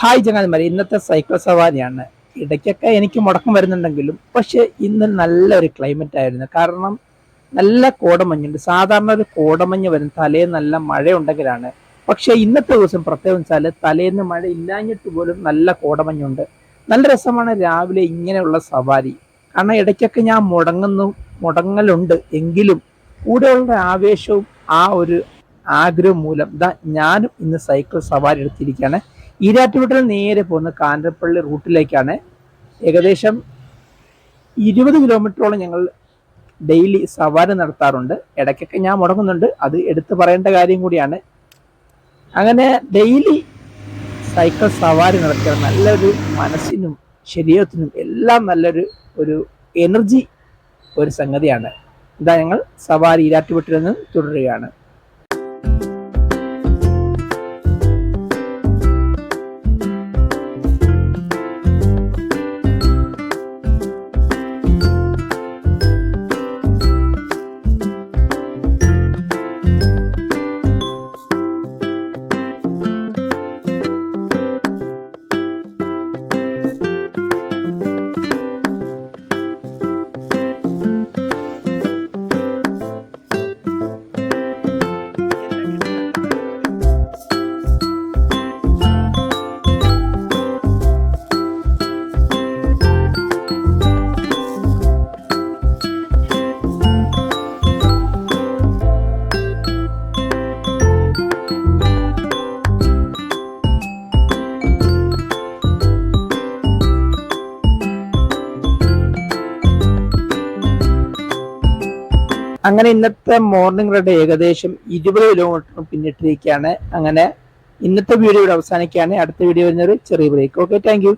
Hi ചങ്ങാതിമാരെ ഇന്നത്തെ cycle സവാരിയാണ്. ഇടയ്ക്കൊക്കെ എനിക്ക് മുടക്കം വരുന്നുണ്ടെങ്കിലും പക്ഷെ ഇന്ന് നല്ലൊരു ക്ലൈമറ്റ് ആയിരുന്നു. കാരണം നല്ല കോടമഞ്ഞുണ്ട്. സാധാരണ ഒരു കോടമഞ്ഞ് വരും തലേന്ന് നല്ല മഴയുണ്ടെങ്കിലാണ്. പക്ഷെ ഇന്നത്തെ ദിവസം പ്രത്യേകം വെച്ചാൽ തലേന്ന് മഴ ഇല്ലാഞ്ഞിട്ട് പോലും നല്ല കോടമഞ്ഞുണ്ട്. നല്ല രസമാണ് രാവിലെ ഇങ്ങനെയുള്ള സവാരി. കാരണം ഇടയ്ക്കൊക്കെ ഞാൻ മുടങ്ങുന്നു മുടങ്ങലുണ്ട് എങ്കിലും കൂടെയുള്ള ആവേശവും ആ ഒരു ആഗ്രഹം മൂലം. ദാ ഞാനും ഇന്ന് സൈക്കിൾ സവാരി എടുത്തിരിക്കുകയാണ്. ഈരാറ്റുപേട്ടയിൽ നേരെ പോകുന്ന കാഞ്ഞിരപ്പള്ളി റൂട്ടിലേക്കാണ് ഏകദേശം ഇരുപത് കിലോമീറ്ററോളം ഞങ്ങൾ ഡെയിലി സവാരി നടത്താറുണ്ട്. ഇടയ്ക്കൊക്കെ ഞാൻ മുടങ്ങുന്നുണ്ട്. അത് എടുത്തു പറയേണ്ട കാര്യം കൂടിയാണ്. അങ്ങനെ ഡെയിലി സൈക്കിൾ സവാരി നടത്തിയ നല്ലൊരു മനസ്സിനും ശരീരത്തിനും എല്ലാം നല്ലൊരു ഒരു എനർജി ഒരു സംഗതിയാണ്. ഇതാ ഞങ്ങൾ സവാരി ഈരാറ്റുപുട്ടിൽ നിന്ന് തുടരുകയാണ്. അങ്ങനെ ഇന്നത്തെ മോർണിംഗ് റൈഡ് ഏകദേശം ഇരുപത് കിലോമീറ്റർ പിന്നിട്ടിരിക്കുകയാണ്. അങ്ങനെ ഇന്നത്തെ വീഡിയോ ഇവിടെ അവസാനിക്കുകയാണ്. അടുത്ത വീഡിയോ വരുന്നൊരു ചെറിയ ബ്രേക്ക് ഓക്കെ താങ്ക്